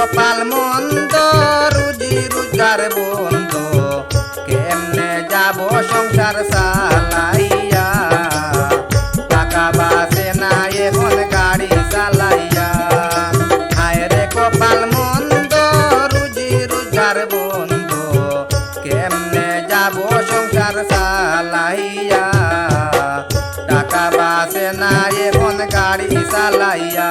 কপাল মন্দ, রুজি রোজগার বন্ধ। কেমনে যাব সংসার চালাইয়া? টাকা বাসে না, এখন গাড়ি চালাইয়া। হায় রে কপাল মন্দ, রুজি রোজগার বন্ধ। কেমনে যাব সংসার চালাইয়া? টাকা বাসে না, এখন গাড়ি চালাইয়া।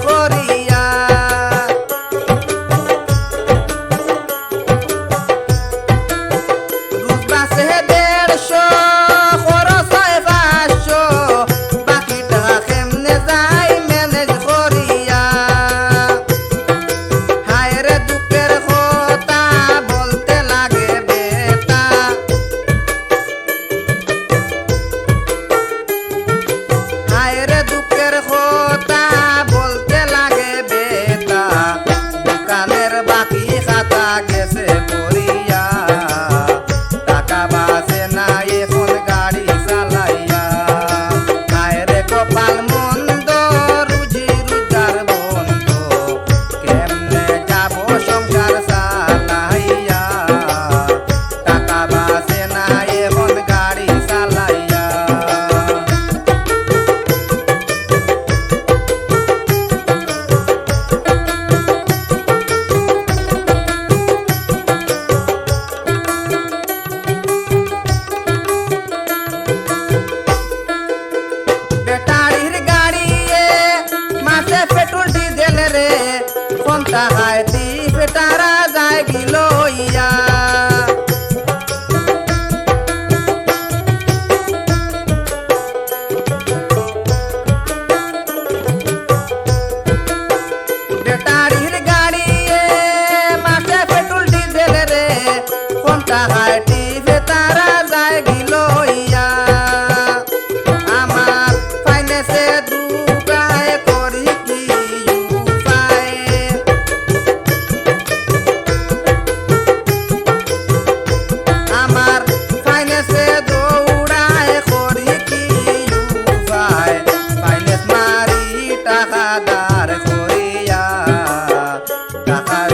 casar.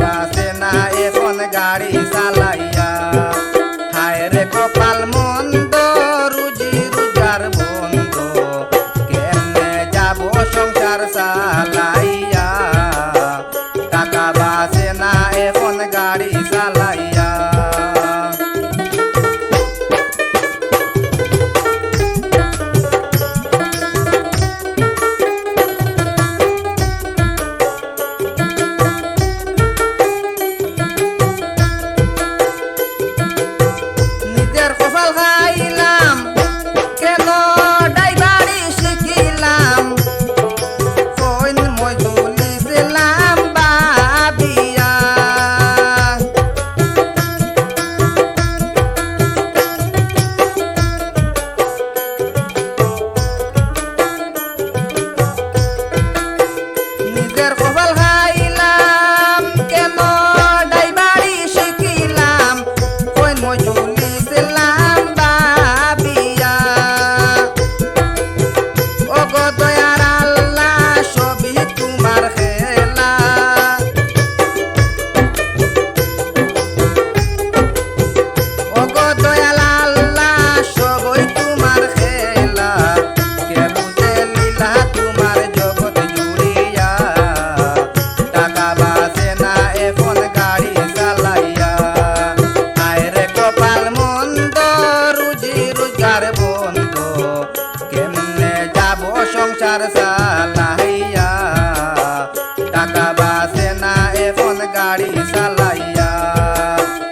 টাকা বাসে না এখন গাড়ি চালাইয়া।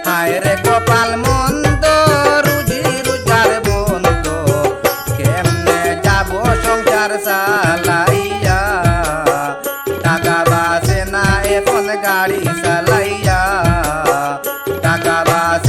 হায় কপাল মন্দ, রুজি রোজার কেমনে যাব সংসার চালাইয়া? টাকা বাসে না এখন গাড়ি চালাইয়া। টাকা বাস